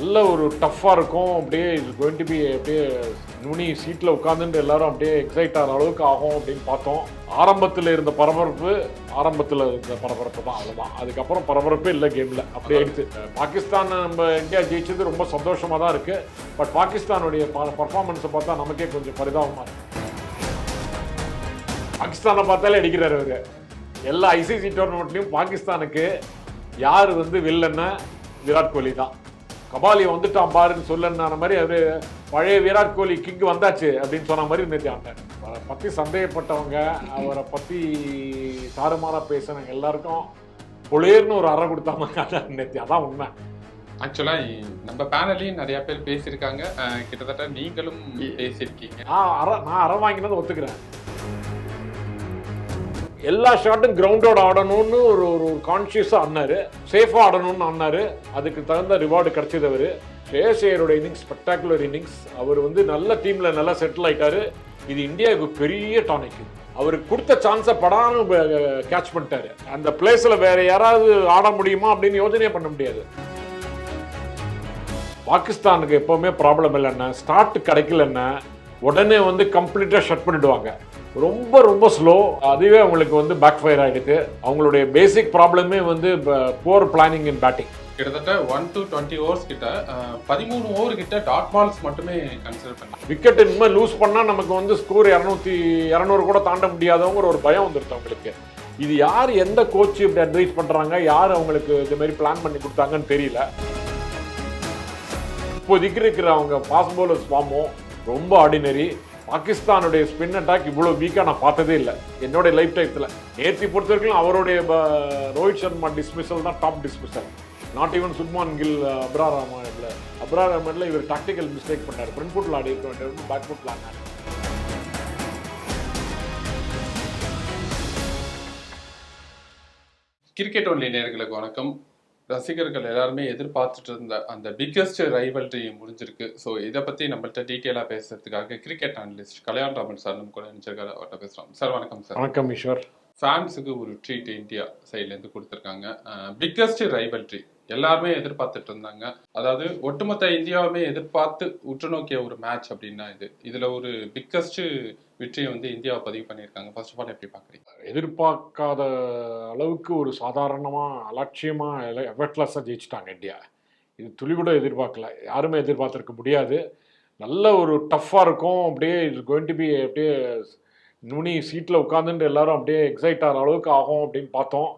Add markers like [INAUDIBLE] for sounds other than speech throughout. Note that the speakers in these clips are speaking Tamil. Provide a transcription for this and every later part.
நல்ல ஒரு டஃப்பாக இருக்கும். அப்படியே இது கோயின் டு பி அப்படியே நுனி சீட்டில் உட்காந்துட்டு எல்லாரும் அப்படியே எக்ஸைட் ஆகிற அளவுக்கு ஆகும் அப்படின்னு பார்த்தோம். ஆரம்பத்தில் இருந்த பரபரப்பு ஆரம்பத்தில் இருந்த பரபரப்பு தான் அவ்வளோதான் அதுக்கப்புறம் பரபரப்பே இல்லை கேமில் அப்படியே ஆயிடுச்சு பாகிஸ்தான் நம்ம இந்தியா ஜெயிச்சது ரொம்ப சந்தோஷமாக தான் இருக்குது பட் பாகிஸ்தானுடைய பர்ஃபார்மன்ஸை பார்த்தா நமக்கே கொஞ்சம் பரிதாபமாக இருக்குது பாகிஸ்தானை பார்த்தாலே அடிக்கிறார் அவர் எல்லா ஐசிசி டோர்னமெண்ட்லேயும் பாகிஸ்தானுக்கு யார் வந்து வில்லன்னா விராட் கோலி தான். கபாலி வந்துட்டான் பாருன்னு சொல்லன மாதிரி அவரு பழைய விராட் கோலி கிக் வந்தாச்சு அப்படின்னு சொன்ன மாதிரி நேற்று ஆண்டார் அவரை பற்றி சந்தேகப்பட்டவங்க அவரை பற்றி தாறுமாறா பேசினவங்க எல்லாருக்கும் பொலேர்னு ஒரு அறை கொடுத்தாங்க நேற்று அதான் உண்மை. ஆக்சுவலா நம்ம பேனலையும் நிறைய பேர் பேசியிருக்காங்க. கிட்டத்தட்ட நீங்களும் பேசியிருக்கீங்க. நான் அரை நான் அரை வாங்கினதை ஒத்துக்கிறேன். எல்லா ஷாட்டும் கிரவுண்டோட ஆடணும்னு ஒரு ஒரு கான்ஷியஸாக ஆடினார் சேஃபாக ஆடணும்னு ஆடினாரு அதுக்கு தகுந்த ரிவார்டு கிடைச்சது அவர். ஸ்ரேயசையரோட இன்னிங்ஸ் ஸ்பெக்டாகுலர் இன்னிங்ஸ் அவர் வந்து நல்ல டீமில் நல்லா செட்டில் ஆகிட்டாரு இது இந்தியாவுக்கு பெரிய டானிக் அவருக்கு கொடுத்த சான்ஸை படாமல் கேட்ச் பண்ணிட்டாரு. அந்த பிளேஸில் வேற யாராவது ஆட முடியுமா அப்படின்னு யோசனையே பண்ண முடியாது. பாகிஸ்தானுக்கு எப்போவுமே ப்ராப்ளம் இல்லைன்னா ஸ்டார்ட் கிடைக்கலன்னா உடனே வந்து கம்ப்ளீட்டாக ஷட் பண்ணிடுவாங்க. ரொம்ப ரொம்ப ஸ்லோ அதுவே அவங்களுக்கு வந்து பேக் ஃபயர் ஆகிடுது அவங்களுடைய பேசிக் ப்ராப்ளமே வந்து போர் பிளானிங் இன் பேட்டிங் கிட்டத்தட்ட ஒன் டு டுவெண்ட்டி ஓவர்ஸ் கிட்ட பதிமூணு ஓவர் கிட்ட டாட் பால்ஸ் மட்டுமே கன்சிடர் பண்ணி. விக்கெட் இனிமேல் லூஸ் பண்ணால் நமக்கு வந்து ஸ்கோர் இரநூத்தி இரநூறு கூட தாண்ட முடியாதவங்கிற ஒரு பயம் வந்துருது அவங்களுக்கு. இது யார் எந்த கோச் இப்படி அட்வைஸ் பண்ணுறாங்க யார் அவங்களுக்கு இது மாதிரி பிளான் பண்ணி கொடுத்தாங்கன்னு தெரியல. இப்போதைக்கு இருக்கிற அவங்க ஃபாஸ்ட் bowlers ஃபார்மும் ரொம்ப ஆர்டினரி பாகிஸ்தானுடைய ஸ்பின் அட்டாக் இவ்வளோ வீக்காக நான் பார்த்ததே இல்லை. என்னுடைய லைஃப் டைத்தில் நேற்று பொறுத்த வரைக்கும் அவருடைய ரோஹித் சர்மா டிஸ்மிசல் தான் top dismissal not even Shubman Gill Abrar அஹமட்ல Abrar அஹமட்ல இவர் டாக்டிக்கல் மிஸ்டேக் பண்ணார் ஃப்ரண்ட் ஃபுட்டில் ஆடி இருக்க வேண்டியது பேக் ஃபுட்டில் ஆனார். கிரிக்கெட் ஒன்லி நேர்களுக்கு வணக்கம். ரசிகர்கள் எல்லாருமே எதிர்பார்த்துட்டு இருந்த அந்த பிக்கஸ்ட் ரைவல்ரி முடிஞ்சிருக்கு. ஸோ இதை பத்தி நம்மள்கிட்ட டீட்டெயிலாக பேசுறதுக்காக cricket analyst Kalyan Raman sir நம்ம கூட நினைச்சிருக்காரு அவர்கிட்ட பேசுறோம். சார் வணக்கம் சார் வணக்கம் ஈஸ்வர். ஃபேன்ஸுக்கு ஒரு ட்ரீட் இந்தியா சைட்லேருந்து கொடுத்துருக்காங்க. பிக்கஸ்ட் ரைவல்ட்ரி எல்லாருமே எதிர்பார்த்துட்டு இருந்தாங்க. அதாவது ஒட்டுமொத்த இந்தியாவுமே எதிர்பார்த்து உற்று நோக்கிய ஒரு மேட்ச் அப்படின்னா இது. இதுல ஒரு பிக்கஸ்ட் வெற்றியை வந்து இந்தியாவை பதிவு பண்ணியிருக்காங்க. ஃபர்ஸ்ட் ஆஃப் ஆல் எப்படி பார்க்குறீங்க? எதிர்பார்க்காத அளவுக்கு ஒரு சாதாரணமாக அலட்சியமாக எஃபர்ட்லெஸ்ஸாக ஜெயிச்சிட்டாங்க இந்தியா. இது துளி கூட எதிர்பார்க்கல. யாருமே எதிர்பார்த்துருக்க முடியாது. நல்ல ஒரு டஃப்பாக இருக்கும். அப்படியே இது கோயின் டு பி அப்படியே நுனி சீட்டில் உட்காந்துட்டு எல்லாரும் அப்படியே எக்ஸைட் ஆகிற அளவுக்கு ஆகும் அப்படின்னு பார்த்தோம்.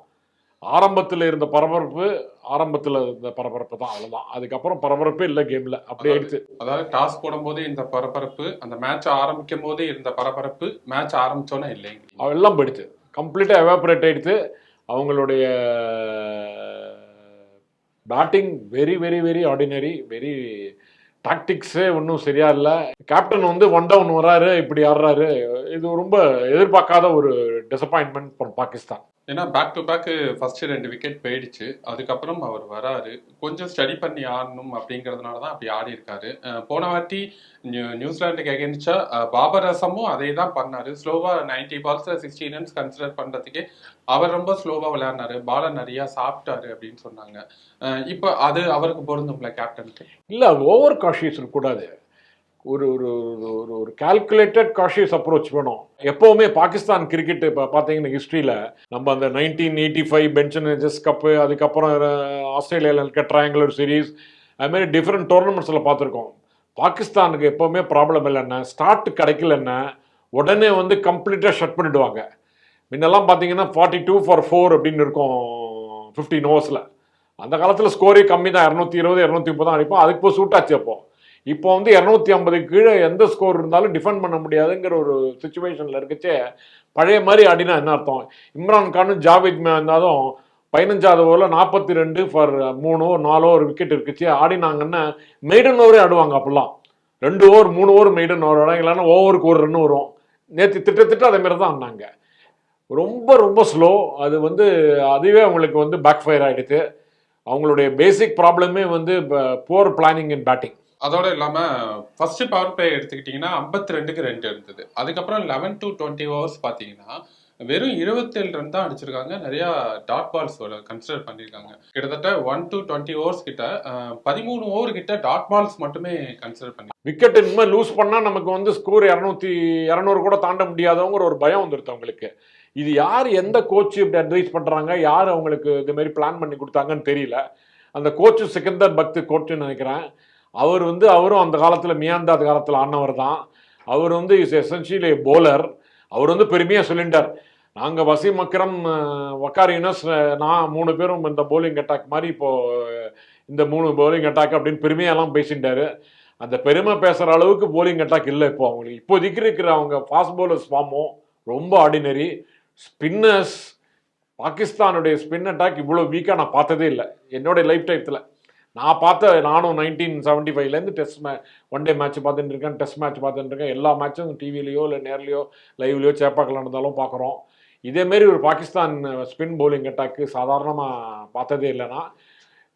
ஆரம்பத்தில் இருந்த பரபரப்பு ஆரம்பத்தில் இருந்த பரபரப்பு தான் அவ்வளோதான் அதுக்கப்புறம் பரபரப்பே இல்லை கேமில் அப்படியே ஆயிடுச்சு. அதாவது டாஸ் போடும்போது இந்த பரபரப்பு அந்த மேட்ச் ஆரம்பிக்கும் போது இருந்த பரபரப்பு மேட்ச் ஆரம்பிச்சோன்னே இல்லைங்க எல்லாம் போயிடுச்சு. கம்ப்ளீட்டாக எவாபரேட் ஆயிடுச்சு. அவங்களுடைய batting very very very ordinary very டாக்டிக்ஸே ஒன்றும் சரியா இல்லை. கேப்டன் வந்து ஒன் டவுன் வராரு இப்படி ஆடுறாரு. இது ரொம்ப எதிர்பார்க்காத ஒரு டிசப்பாயின்மெண்ட் ஃப்ரம் பாகிஸ்தான் ஏன்னா பேக் டு பேக் ஃபர்ஸ்ட் ரெண்டு விக்கெட் போயிடுச்சு. அதுக்கப்புறம் அவர் வராரு. கொஞ்சம் ஸ்டடி பண்ணி ஆடணும் அப்படிங்கிறதுனால தான் அப்படி ஆடி இருக்காரு போன வாட்டி நியூ- நியூசிலாந்துக்கு எகென்ஸ்டா பாபர் அசமும் அதே தான் பண்ணாரு. ஸ்லோவா நைன்டி பால்ஸ்ல சிக்ஸ்டி ரன்ஸ் கன்சிடர் பண்றதுக்கே அவர் ரொம்ப ஸ்லோவா விளையாடினாரு. பாலை நிறைய சாப்பிட்டாரு அப்படின்னு சொன்னாங்க. இப்போ அது அவருக்கு பொருந்தும்ல கேப்டனுக்கு இல்லை ஓவர் காஷியஸ் இருக்கக்கூடாது. ஒரு ஒரு ஒரு- ஒரு கால்குலேட்டட் காஷியஸ் அப்ரோச் வேணும். எப்போவுமே பாகிஸ்தான் கிரிக்கெட் இப்போ பார்த்தீங்கன்னா ஹிஸ்ட்ரியில் நம்ம அந்த nineteen eighty five Benson Hedges cup அதுக்கப்புறம் ஆஸ்திரேலியாவில் இருக்க ட்ரையாங்குலர் சீரீஸ் அதுமாரி டிஃப்ரெண்ட் டோர்னமெண்ட்ஸில் பார்த்துருக்கோம் பாகிஸ்தானுக்கு எப்போவுமே ப்ராப்ளம் இல்லைன்னா ஸ்டார்ட் கிடைக்கலன்னா உடனே வந்து கம்ப்ளீட்டாக ஷட் பண்ணிடுவாங்க. முன்னெல்லாம் பார்த்தீங்கன்னா ஃபார்ட்டி டூ ஃபார் ஃபோர் அப்படின்னு இருக்கும் ஃபிஃப்டீன் ஓவர்ஸில் அந்த காலத்தில் ஸ்கோரே கம்மி தான் இரநூத்தி இருபது இரநூத்தி முப்பது தான் அடிப்போம். அதுக்கு போய் சூட் ஆச்சு இப்போ வந்து இரநூத்தி ஐம்பது கீழே எந்த ஸ்கோர் இருந்தாலும் டிஃபெண்ட் பண்ண முடியாதுங்கிற ஒரு சுச்சுவேஷனில் இருக்கச்சே பழைய மாதிரி ஆடினா என்ன அர்த்தம்? இம்ரான் கானும் ஜாவேத் மே இருந்தாலும் பதினஞ்சாவது ஓவரில் நாற்பத்தி ரெண்டு ஃபார் மூணோ நாலோ ஒரு விக்கெட் இருக்குச்சு ஆடினாங்கன்னா மெய்டன் ஓவரே ஆடுவாங்க அப்போல்லாம் ரெண்டு ஓவர் மூணு ஓவர் மெய்டன் ஓவர் ஆடாங்க இல்லைன்னா ஓவருக்கு ஒரு ரன் வரும். நேற்று திட்டத்திட்டு அதே மாதிரி தான் ஆடினாங்க. ரொம்ப ரொம்ப ஸ்லோ அது வந்து அதுவே அவங்களுக்கு வந்து பேக் ஃபயர் ஆகிடுது அவங்களுடைய பேசிக் ப்ராப்ளமே வந்து போர் பிளானிங் இன் பேட்டிங் அதோட இல்லாம ஃபர்ஸ்ட் பவர் பிளே எடுத்துக்கிட்டீங்கன்னா 52 ரெண்டுக்கு ரெண்டு இருந்தது. அதுக்கப்புறம் லெவன் டு டுவெண்ட்டி ஹவர்ஸ் பாத்தீங்கன்னா வெறும் 27 ரன் தான் அடிச்சிருக்காங்க. நிறைய டாட் பால்ஸ் கன்சிடர் பண்ணியிருக்காங்க கிட்டத்தட்ட ஒன் டு டுவெண்ட்டி ஓவர்ஸ் கிட்ட பதிமூணு ஓவர் கிட்ட டாட் பால்ஸ் மட்டுமே கன்சிடர் பண்ணி விக்கெட் இனிமேல் லூஸ் பண்ணால் நமக்கு வந்து ஸ்கோர் இரநூத்தி இரநூறு கூட தாண்ட முடியாதவங்கிற ஒரு பயம் வந்துருது அவங்களுக்கு. இது யார் எந்த கோச் இப்படி அட்வைஸ் பண்ணுறாங்க யார் அவங்களுக்கு இந்த மாதிரி பிளான் பண்ணி கொடுத்தாங்கன்னு தெரியல. அந்த கோச்சு சிக்கந்தர் பக்து கோச்சுன்னு நினைக்கிறேன். அவர் வந்து அவரும் அந்த காலத்தில் மியாந்தாத் காலத்தில் ஆனவர் தான். அவர் வந்து இஸ் எசென்ஷியலி போலர் அவர் வந்து பெருமையாக சொல்லிட்டார். நாங்கள் வசீம் அக்ரம் வக்கார் யூனஸ் நான் மூணு பேரும் இந்த போலிங் அட்டாக் மாதிரி இப்போது இந்த மூணு போலிங் அட்டாக் அப்படின்னு பெருமையெல்லாம் பேசிட்டாரு. அந்த பெருமை பேசுகிற அளவுக்கு போலிங் அட்டாக் இல்லை இப்போ அவங்களுக்கு. இப்போதைக்கு இருக்கிற அவங்க ஃபாஸ்ட் போலர்ஸ் ஃபார்மும் ரொம்ப ஆர்டினரி ஸ்பின்னர்ஸ் பாகிஸ்தானுடைய ஸ்பின் அட்டாக் இவ்வளோ வீக்காக நான் பார்த்ததே இல்லை. என்னுடைய லைஃப் டைத்தில் நான் பார்த்த நானும் நைன்டீன் செவன்ட்டி ஃபைவ்லேருந்து டெஸ்ட் மே ஒன் டே மேட்ச் பார்த்துட்டு இருக்கேன் டெஸ்ட் மேட்ச் பார்த்துட்டு இருக்கேன். எல்லா மேட்சும் டிவிலையோ இல்லை நேர்லையோ லைவ்லையோ சேப்பாக்கில் நடந்தாலும் பார்க்குறோம். இதேமாரி ஒரு பாகிஸ்தான் ஸ்பின் பவுலிங் அட்டாக்கு சாதாரணமாக பார்த்ததே இல்லைன்னா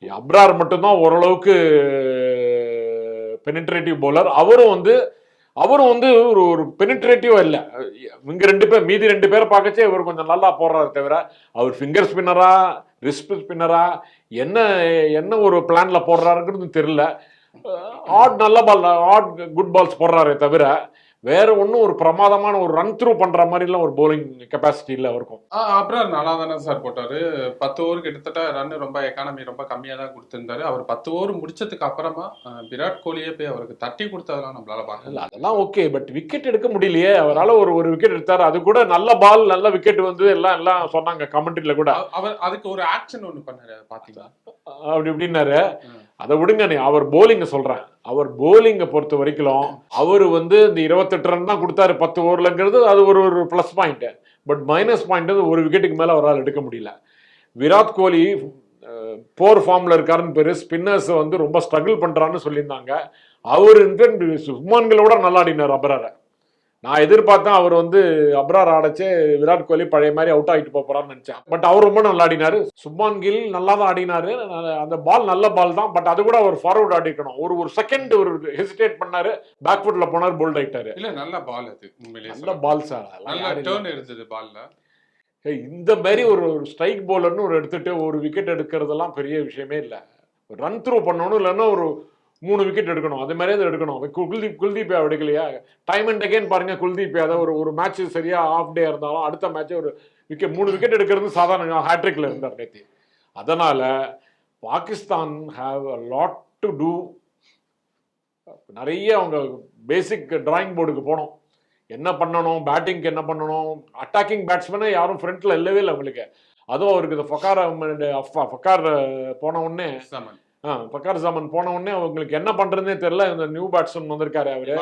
அப்ரார் மட்டும்தான் ஓரளவுக்கு பெனிட்ரேட்டிவ் பவுலர் அவரும் வந்து அவரும் வந்து ஒரு ஒரு பெனிட்ரேட்டிவா இல்லை. இங்க ரெண்டு பேர் மீதி ரெண்டு பேரை பார்க்கச்சே இவர் கொஞ்சம் நல்லா போடுறாரு தவிர அவர் ஃபிங்கர் ஸ்பின்னரா ரிஸ்ட் ஸ்பின்னரா என்ன என்ன ஒரு பிளான்ல போடுறாருங்கிறது தெரியல. ஆட் நல்ல பால் ஆட் குட் பால்ஸ் போடுறாரே தவிர வேற ஒன்றும் ஒரு பிரமாதமான ஒரு ரன் த்ரூ பண்ற மாதிரிலாம் ஒரு bowling கெப்பாசிட்டி இல்லை அவருக்கும். அப்புறம் நல்லா தானே சார் போட்டாரு. பத்து ஓவர் கிட்டத்தட்ட ரன் ரொம்ப எக்கானமி ரொம்ப கம்மியா தான் கொடுத்திருந்தாரு. அவர் பத்து ஓவர் முடிச்சதுக்கு அப்புறமா விராட் கோலியே போய் அவருக்கு தட்டி கொடுத்ததெல்லாம் நம்மளால பார்க்க இல்ல அதெல்லாம் ஓகே பட் விக்கெட் எடுக்க முடியலையே. அவரால் ஒரு ஒரு விக்கெட் எடுத்தாரு. அது கூட நல்ல பால் நல்ல விக்கெட் வந்து எல்லாம் எல்லாம் சொன்னாங்க கமெண்ட்ரியில கூட. அவ- அவர் அதுக்கு ஒரு ஆக்ஷன் ஒண்ணு பண்ணாரு பாத்தீங்களா? அப்படி இப்படின்னாரு. அதை விடுங்க நீ அவர் போலிங்க சொல்றேன். அவர் போலிங்கை பொறுத்த வரைக்கும் அவர் வந்து இந்த இருபத்தெட்டு ரன் தான் கொடுத்தாரு பத்து ஓவர்லங்கிறது அது ஒரு ஒரு plus point but minus point ஒரு விக்கெட்டுக்கு மேலே அவரால் எடுக்க முடியல. விராட் கோலி போர் ஃபார்மில் இருக்காருன்னு பேர். ஸ்பின்னர்ஸ் வந்து ரொம்ப ஸ்ட்ரகிள் பண்ணுறான்னு சொல்லியிருந்தாங்க. அவர் இன்ஃபேக்ட் சுப்மான்களோட நல்லா ஆடினார் அபராரை நான் எதிர்பார்த்தேன் அவர் வந்து அப்ரார் ஆடச்சே விராட் கோலி பழைய மாதிரி அவுட் ஆகிட்டு போறான்னு நினைச்சேன். பட் அவர் ரொம்ப நல்லா ஆடினாரு. சுப்மான் கில் நல்லா தான் ஆடினாரு. அந்த பால் நல்ல பால் தான். பட் அது கூட அவர் ஃபார்வர்ட் ஆடிக்கணும். ஒரு ஒரு செகண்ட் ஒரு ஹெசிடேட் பண்ணாரு. பேக் ஃபுட்ல போனார் போல்ட் ஆயிட்டாரு. இல்ல நல்ல பால் அது உண்மையிலேயே நல்ல. பால் சார் நல்ல டேர்ன் இருந்தது பால்ல இந்த மாதிரி ஒரு ஒரு ஸ்ட்ரைக் பவுலர்னு ஒரு எடுத்துட்டு ஒரு விக்கெட் எடுக்கிறதெல்லாம் பெரிய விஷயமே இல்லை. ரன் த்ரூ பண்ணணும் இல்லைன்னா ஒரு மூணு விக்கெட் எடுக்கணும். அது மாதிரியே அதை எடுக்கணும் குல்தீப் குல்தீப் யாதவ் எடுக்கலையா? டைம் அண்ட் அகைன் பாருங்க குல்தீப் யாதவ் ஒரு ஒரு மேட்ச் சரியா ஆஃப் டே இருந்தாலும் அடுத்த மேட்ச் ஒரு விக்கெட் மூணு விக்கெட் எடுக்கிறது சாதாரண ஹேட்ரிக்ல இருந்தார் நேத்தி. அதனால Pakistan have a lot to do நிறைய அவங்க பேசிக் டிராயிங் போர்டுக்கு போனோம். என்ன பண்ணணும்? பேட்டிங்க்கு என்ன பண்ணணும்? அட்டாக்கிங் பேட்ஸ்மேனே யாரும் ஃப்ரண்ட்ல இல்லவே இல்லை அவங்களுக்கு. அதுவும் அவருக்கு இந்த ஃபக்கார் ஃபக்கார் போன உடனே ஃபக்கார் ஜாமன் போன உடனே அவங்களுக்கு என்ன பண்றதுனே தெரியல. இந்த நியூ பேட்ஸ்மேன் வந்திருக்காரு அவரு.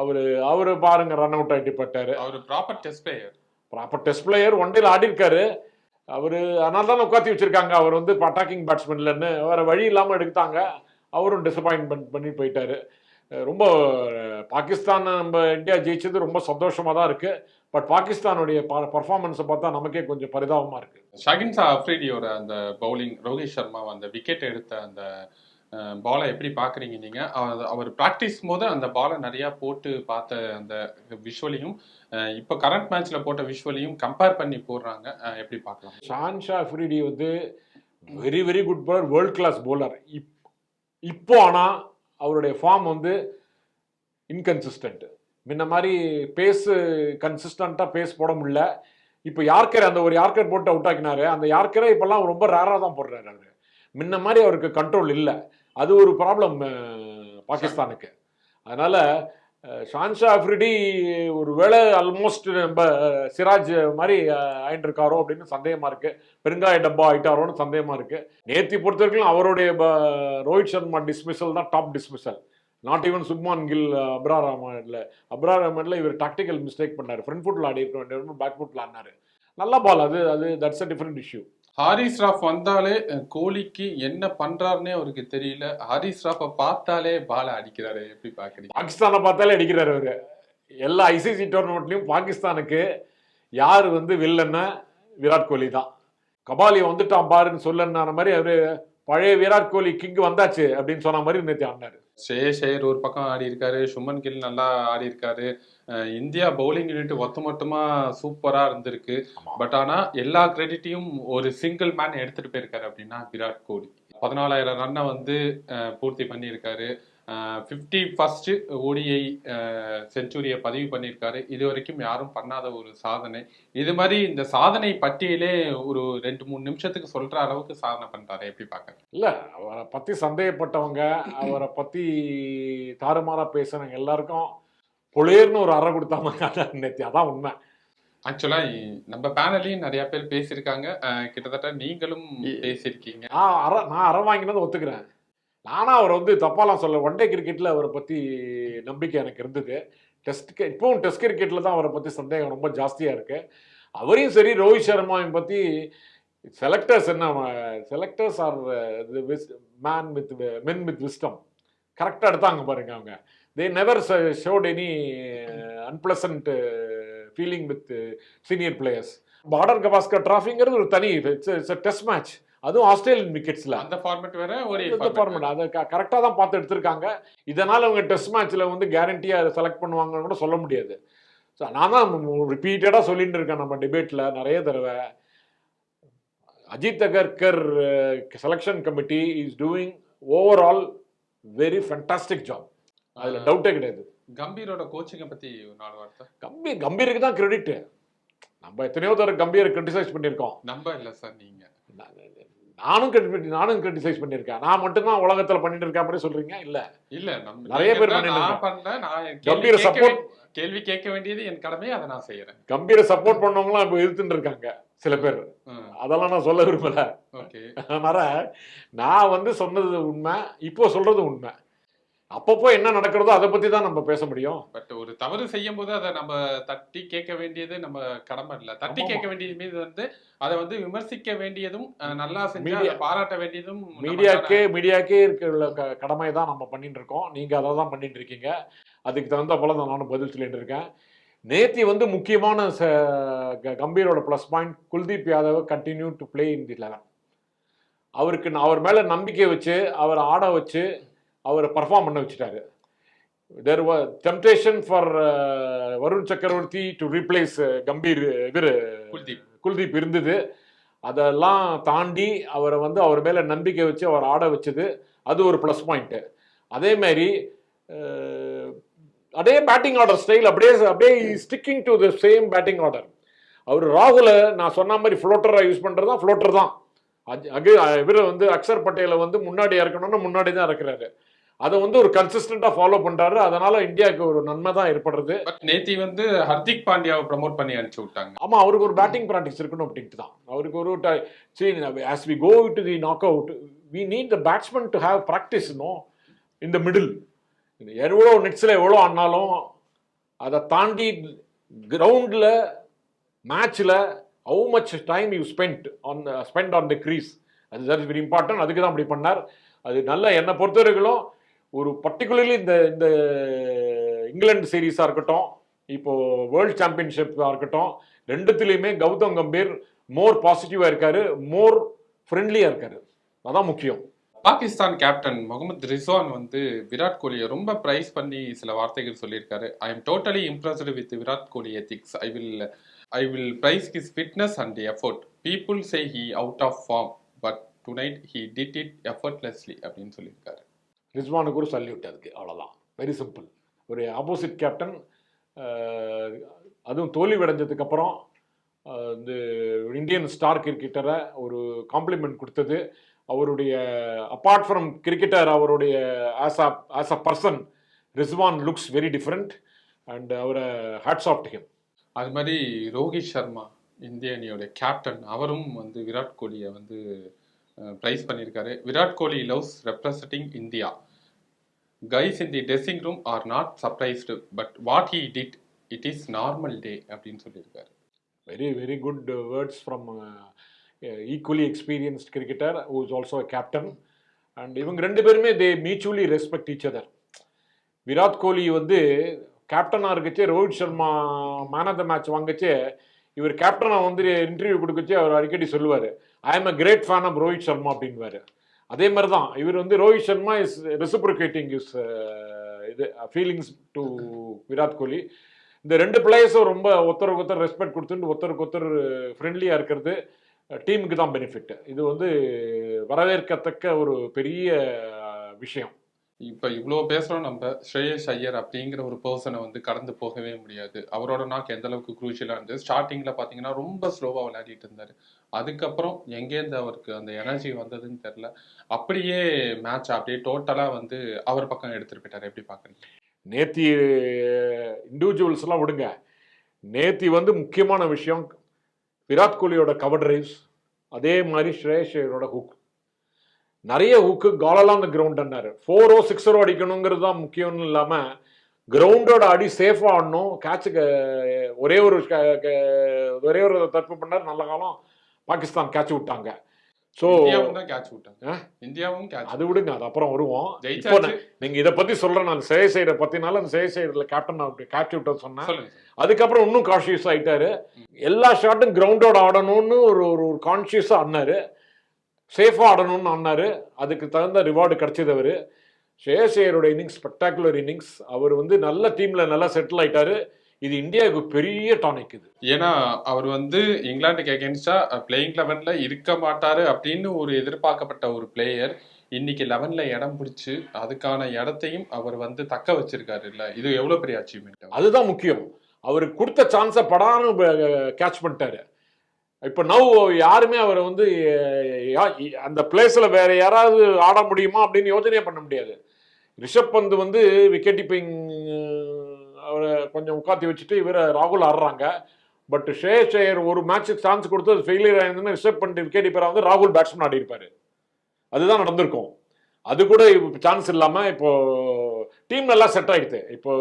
அவரு அவரு பாருங்க ரன் அவுட் பட்டாரு அவரு proper test player proper test player one டேல ஆடி இருக்காரு அவரு அதனால தான் உட்காத்தி வச்சிருக்காங்க. அவர் வந்து அட்டாக்கிங் பேட்ஸ்மேன் இல்லைன்னு. வேற வழி இல்லாம எடுத்தாங்க அவரும் டிசப்பாயின்மெண்ட் பண்ணி போயிட்டாரு. ரொம்ப பாகிஸ்தான் நம்ம இந்தியா ஜெயிச்சது ரொம்ப சந்தோஷமா தான் இருக்கு. பட் பாகிஸ்தானுடைய பர்ஃபார்மன்ஸை பார்த்தா நமக்கே கொஞ்சம் பரிதாபமா இருக்கு. ஷகின் சா அஃப்ரிடியோட அந்த பவுலிங் ரோஹித் சர்மா அந்த விக்கெட் எடுத்த அந்த பாலை எப்படி பாக்குறீங்க நீங்க? அவர்- பிராக்டிஸ் போது அந்த பாலை நிறைய போட்டு பார்த்த அந்த விஷுவலையும் இப்போ கரண்ட் மேட்ச்ல போட்ட விஷுவலையும் கம்பேர் பண்ணி போடுறாங்க. எப்படி பார்க்கலாம்? ஷான்ஷா அஃப்ரிடி வந்து very very good bowler world class bowler. இப் இப்போ ஆனால் அவருடைய ஃபார்ம் வந்து இன்கன்சிஸ்டன்ட் முன்ன மாதிரி பேஸ் கன்சிஸ்டண்ட்டாக பேஸ் போட முடியல. இப்போ யார்கர் அந்த ஒரு யார்கர் போட்டு அவுட் ஆக்கினாரு. அந்த யார்கரை இப்போல்லாம் ரொம்ப ரேராக தான் போடுறாரு அவர். முன்ன மாதிரி அவருக்கு கண்ட்ரோல் இல்லை. அது ஒரு ப்ராப்ளம் பாகிஸ்தானுக்கு. அதனால் ஷான்ஷா அஃப்ரிடி ஒரு வேளை ஆல்மோஸ்ட் நம்ம சிராஜ் மாதிரி அஹ், அப்படின்னு சந்தேகமாக இருக்குது பெருங்காய டப்பா ஆயிட்டாரோன்னு சந்தேகமாக இருக்குது நேத்தி பொறுத்த வரைக்கும் அவருடைய ப- ரோஹித் சர்மா டிஸ்மிசல் தான் top dismissal not even Shubman Gill Abrar ரஹ்மான்ல Abrar ரஹ்மான்ல இவர் டாக்டிக்கல் மிஸ்டேக் பண்ணார். ஃப்ரண்ட் ஃபுட்டில் ஆடி இருக்க வேண்டிய பேக் ஃபுட்டில் ஆடினாரு. நல்ல பால் அது. அது that's a different issue Haris Rauf வந்தாலே கோலிக்கு என்ன பண்றாருன்னே அவருக்கு தெரியல. ஹாரிஸ் ராஃபை பார்த்தாலே பாலை அடிக்கிறாரு. எப்படி பாக்குறீங்க பாகிஸ்தானை பார்த்தாலே அடிக்கிறாரு அவரு. எல்லா ஐசிசி டோர்னமெண்ட்லயும் பாகிஸ்தானுக்கு யார் வந்து வில்லன்னா விராட் கோலி தான். கபாலி வந்துட்டான் பாருன்னு சொல்லன்னான மாதிரி அவரு பழைய விராட் கோலி கிங் வந்தாச்சு அப்படின்னு சொன்ன மாதிரி நேற்று ஆடினாரு. ஸ்ரேயஸ் ஐயர் ஒரு பக்கம் ஆடி இருக்காரு சுமன் கில் நல்லா ஆடி இருக்காரு இந்தியா பவுலிங் யூனிட் ஒத்து மொத்தமா சூப்பரா இருந்திருக்கு. பட் ஆனா எல்லா கிரெடிட்டையும் ஒரு சிங்கிள் மேன் எடுத்துட்டு போயிருக்காரு அப்படின்னா விராட் கோலி. பதினாலாயிரம் ரன்னை வந்து பூர்த்தி பண்ணியிருக்காரு. ஃபிஃப்டி ஃபர்ஸ்ட் ஓடிஐ செஞ்சுரியை பதிவு பண்ணியிருக்காரு. இது வரைக்கும் யாரும் பண்ணாத ஒரு சாதனை. இது மாதிரி இந்த சாதனை பட்டியலே ஒரு ரெண்டு மூணு நிமிஷத்துக்கு சொல்ற அளவுக்கு சாதனை பண்றாரு. எப்படி பாக்க இல்ல அவரை பத்தி சந்தேகப்பட்டவங்க அவரை பத்தி தாறுமாறா பேசுனவங்க எல்லாருக்கும் பொலேர்னு ஒரு அறை கொடுத்தாங்க நேற்று அதான் உண்மை. ஆக்சுவலா நம்ம பேனலையும் நிறைய பேர் பேசியிருக்காங்க. கிட்டத்தட்ட நீங்களும் பேசியிருக்கீங்க. நான் அற நான் அற வாங்கினதை ஒத்துக்கிறேன். நானா அவரை வந்து தப்பாலாம் சொல்ல ஒன் டே கிரிக்கெட்டில் அவரை பற்றி நம்பிக்கை எனக்கு இருந்தது. டெஸ்ட் இப்போவும் டெஸ்ட் கிரிக்கெட்டில் தான் அவரை பற்றி சந்தேகம் ரொம்ப ஜாஸ்தியாக இருக்கு. அவரையும் சரி ரோஹித் சர்மாவையும் பற்றி செலக்டர்ஸ் என்ன selectors are men with men with wisdom கரெக்டாக எடுத்தாங்க பாருங்க அவங்க. They never showed any unpleasant feeling with senior players Border Gavaskar டிராஃபிங்கிறது ஒரு தனி இட்ஸ் டெஸ்ட் மேட்ச் அதுவும் ஆஸ்திரேலியன் விக்கெட்ஸில் அந்த ஃபார்மேட் வேற ஒரு இந்த format. ஃபார்மெட் அதை கரெக்டாக தான் பார்த்து எடுத்திருக்காங்க. இதனால் அவங்க டெஸ்ட் மேட்ச்சில் வந்து கேரண்டியாக அதை செலக்ட் பண்ணுவாங்கன்னு கூட சொல்ல முடியாது. ஸோ நான் தான் ரிப்பீட்டடாக சொல்லிட்டு இருக்கேன் நம்ம டிபேட்டில் நிறைய தடவை. Ajit Agarkar selection committee is doing overall very fantastic job அதில் டவுட்டே கிடையாது. கம்பீரோட கோச்சிங்கை பத்தி நாலு வார்த்தை. கம்பீர் கம்பீருக்கு தான் கிரெடிட் நம்ம எத்தனையோ தடவை கம்பீரை கிரிட்டிசைஸ் பண்ணியிருக்கோம். நம்ப இல்ல சார் நீங்க. நானும் கிரிட்டி நானும் கிரிட்டிசைஸ் பண்ணியிருக்கேன். நான் மட்டும்தான் உலகத்தில் பண்ணிட்டு இருக்க மாதிரி சொல்றீங்க? இல்லை. இல்ல நம்ம நிறைய பேர் பண்ணிட்டு கம்பீர வேண்டிய- கேள்வி கேட்க வேண்டியது என் கடமை அதை நான் செய்யறேன் கம்பீரை சப்போர்ட் பண்ணவங்களாம் இப்போ எதிர்த்துட்டு இருக்காங்க சில பேர். அதெல்லாம் நான் சொல்ல விரும்பல. ஓகே. [LAUGHS] அதனால நான் வந்து சொன்னது உண்மை இப்போ சொல்றது உண்மை. அப்பப்போ என்ன நடக்கிறதோ அதை பத்தி தான் நம்ம பேச முடியும். பட் ஒரு தவறு செய்யும் போது அதை நம்ம தட்டி கேட்க வேண்டியது நம்ம கடமை இல்ல. தட்டி. கேட்க வேண்டியது மீது வந்து அதை வந்து விமர்சிக்க வேண்டியதும் நல்லா செஞ்சு அதை பாராட்ட வேண்டியதும் மீடியாக்கே மீடியாக்கே இருக்கிற கடமை தான் நம்ம பண்ணிட்டு இருக்கோம். நீங்க அதை தான் பண்ணிட்டு இருக்கீங்க. அதுக்கு தகுந்த போல தான் நானும் பதில் சொல்லிட்டு இருக்கேன். நேத்தி வந்து முக்கியமான கம்பீரோட plus point Kuldeep Yadav continue to play in the eleven அவருக்கு நான் அவர் மேல நம்பிக்கை வச்சு அவரை ஆட வச்சு அவரை பர்ஃபார்ம் பண்ண வச்சுட்டாரு. தேர் டெம்டேஷன் ஃபார் வருண் சக்கரவர்த்தி டு ரீப்ளேஸ் கம்பீர் இவர் குல்தீப் குல்தீப் இருந்தது. அதெல்லாம் தாண்டி அவரை வந்து அவர் மேலே நம்பிக்கை வச்சு அவர் ஆட வச்சது. அது ஒரு ப்ளஸ் பாயிண்ட்டு அதே மாதிரி அஹ், அதே பேட்டிங் ஆர்டர் ஸ்டைல் அப்படியே அப்படியே sticking to the same batting order அவர் ராகுலை நான் சொன்ன மாதிரி ஃப்ளோட்டராக யூஸ் பண்ணுறது தான் ஃப்ளோட்டர் தான். அஜ் அகு இவர் வந்து அக்ஷர் பட்டேலை வந்து முன்னாடி இறக்கணும்னா முன்னாடி தான் இறக்குறாரு. அதை வந்து ஒரு கன்சிஸ்டண்ட்டாக ஃபாலோ பண்ணுறாரு அதனால இந்தியாவுக்கு ஒரு நன்மை தான் ஏற்படுறது. பட் நேத்தி வந்து ஹர்திக் பாண்டியாவை ப்ரமோட் பண்ணி அனுப்பிச்சு விட்டாங்க. ஆமா அவருக்கு ஒரு பேட்டிங் ப்ராக்டிஸ் இருக்கணும் அப்படின்ட்டு தான். அவருக்கு ஒரு சரி as we go to the knock out we need the batsman to have practice no இந்த மிடில் எவ்வளோ நெட்ஸில் எவ்வளோ ஆனாலும் அதை தாண்டி கிரவுண்டில் மேட்ச்சில் how much time you spend on spend on the crease அது தட் இஸ் வெரி இம்பார்ட்டன்ட் அதுக்கு தான் அப்படி பண்ணார். அது நல்ல என்னை பொறுத்தவரைகளும் ஒரு பர்டிகுலர்லி இந்த இந்த இங்கிலாந்து சீரீஸாக இருக்கட்டும் இப்போ வேர்ல்ட் சாம்பியன்ஷிப்பாக இருக்கட்டும் ரெண்டுத்துலேயுமே கௌதம் கம்பீர் மோர் பாசிட்டிவாக இருக்காரு மோர் ஃப்ரெண்ட்லியாக இருக்காரு. அதான் முக்கியம். பாகிஸ்தான் கேப்டன் முகமது ரிஸ்வான் வந்து விராட் கோலியை ரொம்ப ப்ரைஸ் பண்ணி சில வார்த்தைகள் சொல்லியிருக்காரு. I am totally impressed with Virat Kohli ethics I will I will praise his fitness and effort people say he out of form but tonight he did it effortlessly அப்படின்னு சொல்லியிருக்காரு. ரிஸ்வானுக்கு ஒரு சல்யூட் அதுக்கு அவ்வளோதான் வெரி சிம்பிள் ஒரு ஆப்போசிட் கேப்டன் அதுவும் தோல்வி அடைஞ்சதுக்கு அப்புறம் இந்த இந்தியன் ஸ்டார் கிரிக்கெட்டரை ஒரு காம்ப்ளிமெண்ட் கொடுத்தது. அவருடைய அப்பார்ட் ஃப்ரம் கிரிக்கெட்டர் அவருடைய as a as a person Rizwan looks very different and அவரை ஹேட்ஸ் ஆஃப் ஹிம் அது மாதிரி ரோஹித் சர்மா இந்திய அணியோடைய கேப்டன் அவரும் வந்து விராட் கோலியை வந்து ப்ரைஸ் பண்ணியிருக்காரு. Virat Kohli loves representing India guys in the dressing room are not surprised but what he did it is normal day அப்படின்னு சொல்லியிருக்காரு. Very very good words from equally experienced cricketer who is also a captain and இவங்க ரெண்டு பேருமே they mutually respect each other Virat Kohli வந்து கேப்டனாக இருக்கச்சே Rohit Sharma man of the match வாங்கச்சே. இவர் கேப்டனை வந்து இன்டர்வியூ கொடுக்கச்சு அவர் அடிக்கடி சொல்லுவார். I am a great fan of Rohit Sharma அப்படின்வாரு அதே மாதிரி தான் இவர் வந்து Rohit Sharma is reciprocating is இது ஃபீலிங்ஸ் டு விராட் கோலி இந்த ரெண்டு பிளேயர்ஸும் ரொம்ப ஒருத்தருக்கு ஒருத்தர் ரெஸ்பெக்ட் கொடுத்துட்டு ஒருத்தருக்கு ஒருத்தர் ஃப்ரெண்ட்லியாக இருக்கிறது. டீமுக்கு தான் பெனிஃபிட் இது வந்து வரவேற்கத்தக்க ஒரு பெரிய விஷயம். இப்போ இவ்வளோ பேசுகிறோம் நம்ம ஸ்ரேயஸ் ஐயர் அப்படிங்கிற ஒரு பர்சனை வந்து கடந்து போகவே முடியாது. அவரோட நாக்கு எந்த அளவுக்கு குரூஷியலாக இருந்தது? ஸ்டார்டிங்கில் பார்த்தீங்கன்னா ரொம்ப ஸ்லோவாக விளையாடிட்டு இருந்தார். அதுக்கப்புறம் எங்கேருந்து அவருக்கு அந்த எனர்ஜி வந்ததுன்னு தெரில அப்படியே மேட்ச் அப்படியே டோட்டலாக வந்து அவர் பக்கம் எடுத்துட்டு போயிட்டார். எப்படி பார்க்குறீங்க நேத்தி இண்டிவிஜுவல்ஸ்லாம் விடுங்க. நேத்தி வந்து முக்கியமான விஷயம். விராட் கோலியோட கவர் டிரைவ்ஸ் அதே மாதிரி ஸ்ரேயஸ் ஐயரோட ஹுக் நிறைய ஹுக்கு காலெல்லாம் அந்த கிரவுண்டுன்னாரு ஃபோரோ சிக்ஸரோ அடிக்கணுங்கிறது தான் முக்கியம்னு இல்லாமல் கிரவுண்டோட அடி சேஃபாக ஆடணும். கேட்சுக்கு ஒரே ஒரு ஒரே ஒரு தப்பு பண்ணார். நல்ல காலம் பாகிஸ்தான் கேட்ச் விட்டாங்க. ஸோ கேட்ச் விட்டாங்க? இந்தியாவும் அது விடுங்க அது அப்புறம் வருவோம். இப்போ ஜெயிச்சாச்சு நான் நீங்க இதை பத்தி சொல்றேன். நான் சேசைடை பத்தினால அந்த சேசைடில் கேப்டன் அப்படி கேட்ச் விட்டோம் சொன்னேன். அதுக்கப்புறம் இன்னும் கான்ஷியஸ் ஆயிட்டாரு. எல்லா ஷாட்டும் கிரவுண்டோட ஆடணும்னு ஒரு ஒரு ஒரு கான்ஷியஸாக ஆடினாரு. சேஃபாக ஆடணும்னு ஆடினாரு. அதுக்கு தகுந்த ரிவார்டு கிடைச்சது அவரு. ஷேசையரோட இன்னிங்ஸ் ஸ்பெக்டாகுலர் இன்னிங்ஸ் அவர் வந்து நல்ல டீம்ல நல்லா செட்டில் ஆயிட்டாரு. இது இந்தியாவுக்கு பெரிய டானிக் இது. ஏன்னா அவர் வந்து இங்கிலாந்துக்கு அகேன்ஸ்டா பிளேயிங் லெவன்ல இருக்க மாட்டாரு அப்படின்னு ஒரு எதிர்பார்க்கப்பட்ட ஒரு பிளேயர் இன்னைக்கு லெவன்ல இடம் பிடிச்சு அதுக்கான இடத்தையும் அவர் வந்து தக்க வச்சிருக்காரு இல்ல? இது எவ்வளவு பெரிய அச்சீவ்மெண்ட் அதுதான் முக்கியம். அவருக்கு கொடுத்த சான்ஸை படான்னு கேட்ச் பண்ணிட்டாரு. இப்போ நவ் யாருமே அவரை வந்து யா- அந்த பிளேஸில் வேற யாராவது ஆட முடியுமா அப்படின்னு யோசனையே பண்ண முடியாது. ரிஷப் பந்த் வந்து விக்கெட் கீப்பிங் அவரை கொஞ்சம் உட்காத்தி வச்சுட்டு இவரை ராகுல் ஆடுறாங்க. பட் ஷேஷ் ஐயர் ஒரு மேட்ச்சுக்கு சான்ஸ் கொடுத்து அது ஃபெயிலியர் ஆயிருந்ததுன்னு ரிஷப் பந்த் விக்கெட் கீப்பராக வந்து ராகுல் பேட்ஸ்மேன் ஆடிருப்பாரு அதுதான் நடந்திருக்கும். அது கூட இப்போ சான்ஸ் இல்லாமல் இப்போ டீம் நல்லா செட் ஆகிடுது இப்போ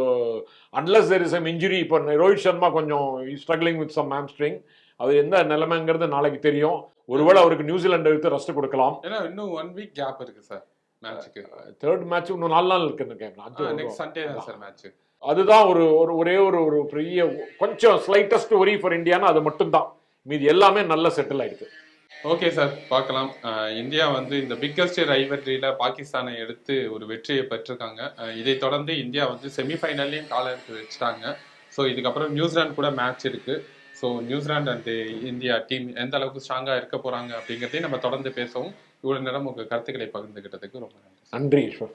unless there is um injury இப்போ ரோஹித் சர்மா கொஞ்சம் ஸ்ட்ரகிளிங் வித் சம் ஹாம்ஸ்ட்ரிங் அவர் எந்த நிலைமைங்கிறது நாளைக்கு தெரியும். ஒருவேளை அவருக்கு நியூசிலாண்டை எடுத்து ரெஸ்ட் கொடுக்கலாம். ஏன்னா இன்னும் ஒன் வீக் கேப் இருக்கு சார் மேட்ச்சுக்கு தேர்ட் மேட்ச் இன்னும் நாலு நாள் இருக்கு கேம் அஞ்சு நெக்ஸ்ட் சண்டே தான் சார் மேட்ச் அதுதான் ஒரு ஒரு ஒரே ஒரு ஒரு பெரிய கொஞ்சம் ஸ்லைட்டஸ்ட் ஒரி ஃபார் இந்தியானா அது மட்டும்தான். மீதி எல்லாமே நல்ல செட்டில் ஆயிடுது. ஓகே சார் பார்க்கலாம். இந்தியா வந்து இந்த பிக்கஸ்ட் ரைவல்ரியில பாகிஸ்தானை எடுத்து ஒரு வெற்றியை பெற்றிருக்காங்க. இதை தொடர்ந்து இந்தியா வந்து செமிஃபைனல்லையும் கால எடுத்து வச்சுட்டாங்க. ஸோ இதுக்கப்புறம் நியூசிலாந்து கூட மேட்ச் இருக்கு. So New Zealand and India team எந்த அளவுக்கு ஸ்ட்ராங்காக இருக்க போறாங்க அப்படிங்கிறதையும் நம்ம தொடர்ந்து பேசவும். இவ்வளவு நேரம் உங்க கருத்துக்களை பகிர்ந்துகிட்டதுக்கு ரொம்ப நன்றி. நன்றி ஈஸ்வர்.